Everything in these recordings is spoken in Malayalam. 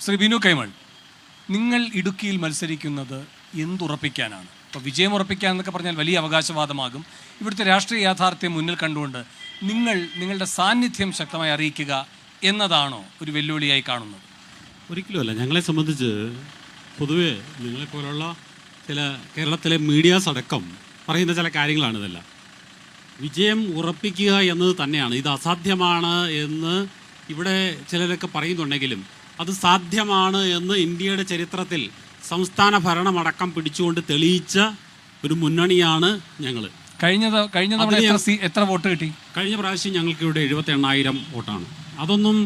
ശ്രീ ബിനു കൈമൾ നിങ്ങൾ ഇടുക്കിയിൽ മത്സരിക്കുന്നത് എന്തുറപ്പിക്കാനാണ്? ഇപ്പോൾ വിജയം ഉറപ്പിക്കാൻ എന്നൊക്കെ പറഞ്ഞാൽ വലിയ അവകാശവാദമാകും. ഇവിടുത്തെ രാഷ്ട്രീയ യാഥാർത്ഥ്യം മുന്നിൽ കണ്ടുകൊണ്ട് നിങ്ങൾ നിങ്ങളുടെ സാന്നിധ്യം ശക്തമായി അറിയിക്കുക എന്നതാണോ ഒരു വെല്ലുവിളിയായി കാണുന്നത്? ഒരിക്കലുമല്ല ഞങ്ങളെ സംബന്ധിച്ച് പൊതുവേ നിങ്ങളെപ്പോലുള്ള ചില കേരളത്തിലെ മീഡിയാസ് അടക്കം പറയുന്ന ചില കാര്യങ്ങളാണ് ഇതെല്ലാം. വിജയം ഉറപ്പിക്കുക എന്നത് തന്നെയാണ്. ഇത് അസാധ്യമാണ് എന്ന് ഇവിടെ ചിലരൊക്കെ പറയുന്നുണ്ടെങ്കിലും അത് സാധ്യമാണ് എന്ന് ഇന്ത്യയുടെ ചരിത്രത്തിൽ സംസ്ഥാന ഭരണമടക്കം പിടിച്ചുകൊണ്ട് തെളിയിച്ച ഒരു മുന്നണിയാണ് ഞങ്ങൾ കഴിഞ്ഞ കഴിഞ്ഞ തവണ എത്ര വോട്ട് കിട്ടി? കഴിഞ്ഞ പ്രാവശ്യം ഞങ്ങൾക്ക് ഇവിടെ എഴുപത്തി എണ്ണായിരം വോട്ടാണ്. അതൊന്നും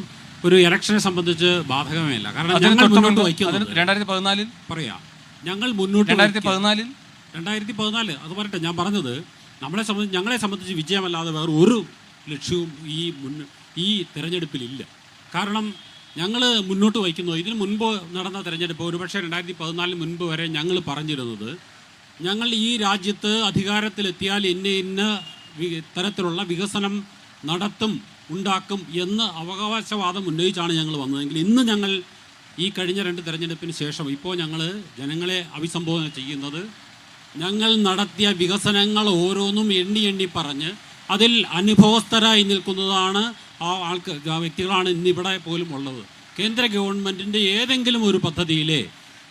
ഒരു ഇലക്ഷനെ സംബന്ധിച്ച് ബാധകമേ അല്ല കാരണം ഞങ്ങൾ മുന്നോട്ട് വയ്ക്കുന്നത് രണ്ടായിരത്തി പതിനാലിൽ പറയാം. ഞങ്ങൾ മുന്നോട്ട് രണ്ടായിരത്തി പതിനാലിൽ? രണ്ടായിരത്തി പതിനാല് അത് പറയട്ടെ ഞാൻ പറഞ്ഞത് നമ്മളെ സംബന്ധിച്ച് ഞങ്ങളെ സംബന്ധിച്ച് വിജയമല്ലാതെ വേറെ ഒരു ലക്ഷ്യവും ഈ മുൻ ഈ തിരഞ്ഞെടുപ്പിലില്ല. കാരണം ഞങ്ങൾ മുന്നോട്ട് വയ്ക്കുന്നു. ഇതിന് മുൻപ് നടന്ന തെരഞ്ഞെടുപ്പ് ഒരുപക്ഷെ രണ്ടായിരത്തി പതിനാലിന് മുൻപ് വരെ ഞങ്ങൾ പറഞ്ഞിരുന്നത് ഞങ്ങൾ ഈ രാജ്യത്ത് അധികാരത്തിലെത്തിയാൽ ഇന്ന ഇന്ന തരത്തിലുള്ള വികസനം നടത്തും ഉണ്ടാക്കും എന്ന് അവകാശവാദം ഉന്നയിച്ചാണ് ഞങ്ങൾ വന്നതെങ്കിൽ ഇന്ന് ഞങ്ങൾ ഈ കഴിഞ്ഞ രണ്ട് തെരഞ്ഞെടുപ്പിന് ശേഷം ഇപ്പോൾ ഞങ്ങൾ ജനങ്ങളെ അഭിസംബോധന ചെയ്യുന്നത് ഞങ്ങൾ നടത്തിയ വികസനങ്ങൾ ഓരോന്നും എണ്ണി എണ്ണി പറഞ്ഞ് അതിൽ അനുഭവസ്ഥരായി നിൽക്കുന്നതാണ് ആ ആൾക്ക് ആ വ്യക്തികളാണ് ഇന്നിവിടെ പോലും ഉള്ളത്. കേന്ദ്ര ഗവൺമെന്റിന്റെ ഏതെങ്കിലും ഒരു പദ്ധതിയിലെ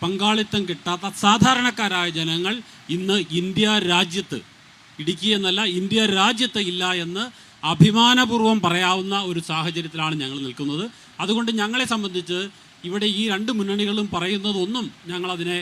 പങ്കാളിത്തം കിട്ടാത്ത സാധാരണക്കാരായ ജനങ്ങൾ ഇന്ന് ഇന്ത്യ രാജ്യത്ത് ഇടുക്കി എന്നല്ല ഇന്ത്യ രാജ്യത്ത് ഇല്ല എന്ന് അഭിമാനപൂർവം പറയാവുന്ന ഒരു സാഹചര്യത്തിലാണ് ഞങ്ങൾ നിൽക്കുന്നത്. അതുകൊണ്ട് ഞങ്ങളെ സംബന്ധിച്ച് ഇവിടെ ഈ രണ്ട് മുന്നണികളും പറയുന്നതൊന്നും ഞങ്ങളതിനെ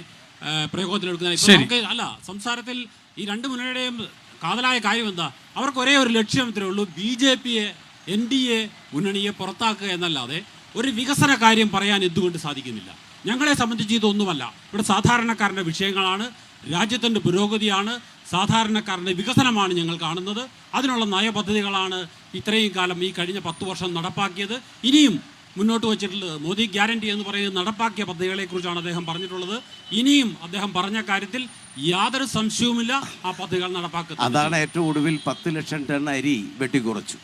പ്രയോഗത്തിലെടുക്കുന്ന നമുക്ക് അല്ല സംസാരത്തിൽ ഈ രണ്ട് മുന്നണിയുടെയും കാതലായ കാര്യം എന്താ? അവർക്ക് ഒരേ ഒരു ലക്ഷ്യം ഇത്രയേ ഉള്ളൂ. ബി ജെ പിയെ എൻ ഡി എ മുന്നണിയെ പുറത്താക്കുക എന്നല്ലാതെ ഒരു വികസന കാര്യം പറയാൻ എന്തുകൊണ്ട് സാധിക്കുന്നില്ല? ഞങ്ങളെ സംബന്ധിച്ച് ഇതൊന്നുമല്ല. ഇവിടെ സാധാരണക്കാരന്റെ വിഷയങ്ങളാണ് രാജ്യത്തിന്റെ പുരോഗതിയാണ് സാധാരണക്കാരന്റെ വികസനമാണ് ഞങ്ങൾ കാണുന്നത്. അതിനുള്ള നയപദ്ധതികളാണ് ഇത്രയും കാലം ഈ കഴിഞ്ഞ പത്ത് വർഷം നടപ്പാക്കിയത്. ഇനിയും മുന്നോട്ട് വച്ചിട്ടുള്ളത് മോദി ഗ്യാരണ്ടി എന്ന് പറയുന്നത് നടപ്പാക്കിയ പദ്ധതികളെക്കുറിച്ചാണ് അദ്ദേഹം പറഞ്ഞിട്ടുള്ളത്. ഇനിയും അദ്ദേഹം പറഞ്ഞ കാര്യത്തിൽ യാതൊരു സംശയവുമില്ല. ആ പദ്ധതികൾ നടപ്പാക്കുന്നത് അതാണ് ഏറ്റവും ഒടുവിൽ പത്ത് ലക്ഷം ടൺ അരി വെട്ടിക്കുറച്ചു.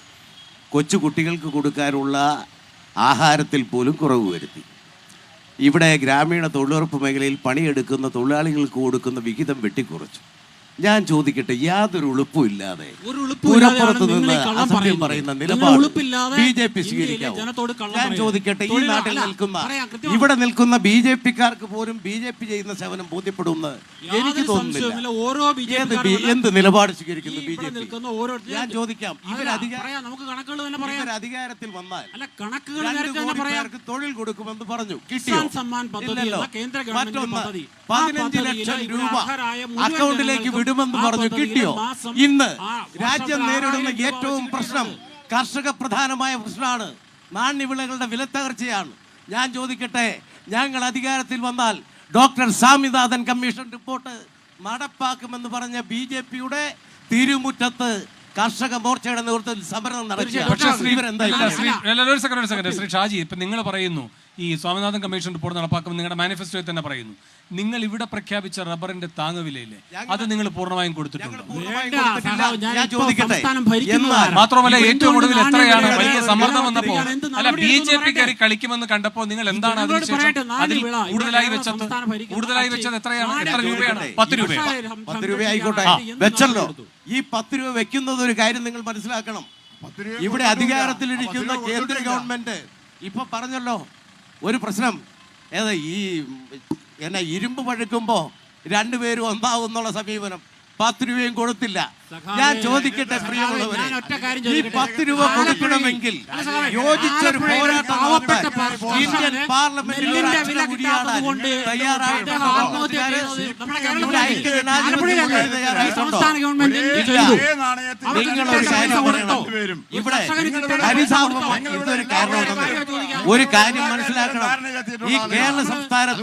കൊച്ചു കുട്ടികൾക്ക് കൊടുക്കാനുള്ള ആഹാരത്തിൽ പോലും കുറവ് വരുത്തി. ഇവിടെ ഗ്രാമീണ തൊഴിലുറപ്പ് മേഖലയിൽ പണിയെടുക്കുന്ന തൊഴിലാളികൾക്ക് കൊടുക്കുന്ന വിഹിതം വെട്ടിക്കുറച്ചു. ഞാൻ ചോദിക്കട്ടെ യാതൊരു ഉളുപ്പും ഇല്ലാതെ പൂരപ്പുറത്ത് നിന്ന് പറയുന്നത്. പറയുന്ന നിലപാട് ബി ജെ പി സ്വീകരിക്കാവോ? ഞാൻ ചോദിക്കട്ടെ ഈ നാട്ടിൽ നിൽക്കുന്ന ഇവിടെ നിൽക്കുന്ന ബി ജെ പിക്കാർക്ക് പോലും ബി ജെ പി ചെയ്യുന്ന സേവനം ബോധ്യപ്പെടുമെന്ന് എനിക്ക് തോന്നുന്നു തോന്നുന്നില്ല. എന്ത് നിലപാട് സ്വീകരിക്കുന്നു ബി ജെ പി? ഞാൻ ചോദിക്കാം ഇവർ അധികാരത്തിൽ വന്നാൽ തൊഴിൽ കൊടുക്കുമെന്ന് പറഞ്ഞു കിട്ടിയോ? മറ്റൊന്ന് പതിനഞ്ച് ലക്ഷം രൂപ അക്കൗണ്ടിലേക്ക് വിടുമെന്ന് പറഞ്ഞു കിട്ടിയോ? ഇന്ന് രാജ്യം നേരിടുന്ന ഏറ്റവും പ്രശ്നം കർഷക പ്രധാനമായ പ്രശ്നമാണ്. നാണ്യവിളകളുടെ വിലത്തകർച്ചയാണ് ഞാൻ ചോദിക്കട്ടെ ഞങ്ങൾ അധികാരത്തിൽ വന്നാൽ ഡോക്ടർ സ്വാമിനാഥൻ കമ്മീഷൻ റിപ്പോർട്ട് നടപ്പാക്കുമെന്ന് പറഞ്ഞ ബി ജെ പിയുടെ തിരുമുറ്റത്ത് കർഷക മോർച്ചയുടെ നേതൃത്വത്തിൽ സമരം പക്ഷേ നടത്തിയ ശ്രീ ഇവരെന്താ ശ്രീ- അല്ല, ഒരു സെക്കൻഡ് ഒരു സെക്കൻഡ് ശ്രീ ഷാജി ഇപ്പൊ നിങ്ങൾ പറയുന്നു ഈ സ്വാമിനാഥൻ കമ്മീഷൻ റിപ്പോർട്ട് നടപ്പാക്കുമ്പോൾ നിങ്ങളുടെ മാനിഫെസ്റ്റോയിൽ തന്നെ പറയുന്നു നിങ്ങൾ ഇവിടെ പ്രഖ്യാപിച്ച റബ്ബറിന്റെ താങ്ങുവിലയില്ലേ? അത് നിങ്ങൾ പൂർണമായും കൊടുത്തിട്ടുണ്ടോ. കൊടുത്തിട്ടില്ല. ഞാൻ ഞാൻ ചോദിക്കട്ടെ? സംസ്ഥാനം ഭരിക്കുന്നത് എന്നാൽ മാത്രമല്ല ഏറ്റവും ഒടുവിൽ എത്രയാണ് വലിയ വില സമ്മർദ്ദം അല്ല ബി ജെ പി കയറി കളിക്കുമെന്ന് കണ്ടപ്പോൾ നിങ്ങൾ എന്താണ് അതിൽ കൂടുതലായി വെച്ചത് കൂടുതലായി വെച്ചത് എത്രയാണ്? എത്ര രൂപയാണ്. പത്ത് രൂപയാണ് പത്ത് രൂപ ആയിക്കോട്ടെ വെച്ചല്ലോ? ഈ പത്ത് രൂപ വെക്കുന്നത് ഒരു കാര്യം നിങ്ങൾ മനസ്സിലാക്കണം. ഇവിടെ അധികാരത്തിലിരിക്കുന്ന കേന്ദ്ര ഗവൺമെന്റ് ഇപ്പൊ പറഞ്ഞല്ലോ ഒരു പ്രശ്നം. ഏതാ ഈ എന്നെ ഇരുമ്പ് പഴുക്കുമ്പോ രണ്ടുപേരും ഒന്നാവും എന്നുള്ള സമീപനം. പത്ത് രൂപയും കൊടുത്തില്ല ഞാൻ ചോദിക്കട്ടെ പ്രിയമുള്ളവരെ ഈ. പത്ത് രൂപ കൊടുക്കണമെങ്കിൽ യോജിച്ചൊരു പോരാട്ടം ഇന്ത്യൻ പാർലമെന്റിൽ തയ്യാറായിട്ടുണ്ടോ? നിങ്ങൾ ഒരു കാര്യം പറയണം? ഇവിടെ കൊടുത്തോ? ഇതൊരു കാരണമുണ്ടെന്ന് ഒരു കാര്യം മനസ്സിലാക്കണം. ഈ കേരള സംസ്ഥാനത്തെ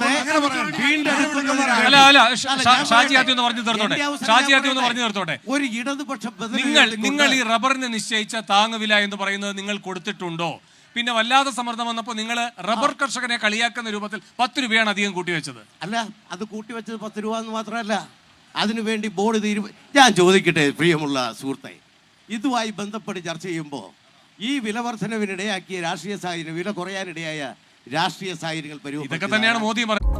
ഒന്ന് പറഞ്ഞു തീർത്തോട്ടെ. എന്റെ അവസരം ഷാജി ആദ്യം ഒന്ന് പറഞ്ഞു തീർത്തോട്ടെ. ഒരു ഇടതുപക്ഷ നിങ്ങൾ നിങ്ങൾ ഈ റബ്ബറിന് നിശ്ചയിച്ച താങ്ങുവില എന്ന് പറയുന്നത് നിങ്ങൾ കൊടുത്തിട്ടുണ്ടോ? പിന്നെ വല്ലാതെ സമ്മർദ്ദം വന്നപ്പോൾ നിങ്ങൾ റബ്ബർ കർഷകനെ കളിയാക്കുന്ന രൂപത്തിൽ പത്ത് രൂപയാണ് അധികം കൂട്ടിവെച്ചത്. അല്ല അത് കൂട്ടിവെച്ചത് പത്ത് രൂപ എന്ന് മാത്രമല്ല അതിനുവേണ്ടി ബോർഡ് തീരുമാനം ഞാൻ ചോദിക്കട്ടെ പ്രിയമുള്ള സുഹൃത്തെ. ഇതുമായി ബന്ധപ്പെട്ട് ചർച്ച ചെയ്യുമ്പോൾ ഈ വില വർധനവിനിടയാക്കിയ രാഷ്ട്രീയ സാഹചര്യം വില കുറയാനിടയായ രാഷ്ട്രീയ സാഹചര്യങ്ങൾ ഇതൊക്കെ പരുവപ്പെടുത്തിയതാണ്. തന്നെയാണ് മോദി പറയുന്നത്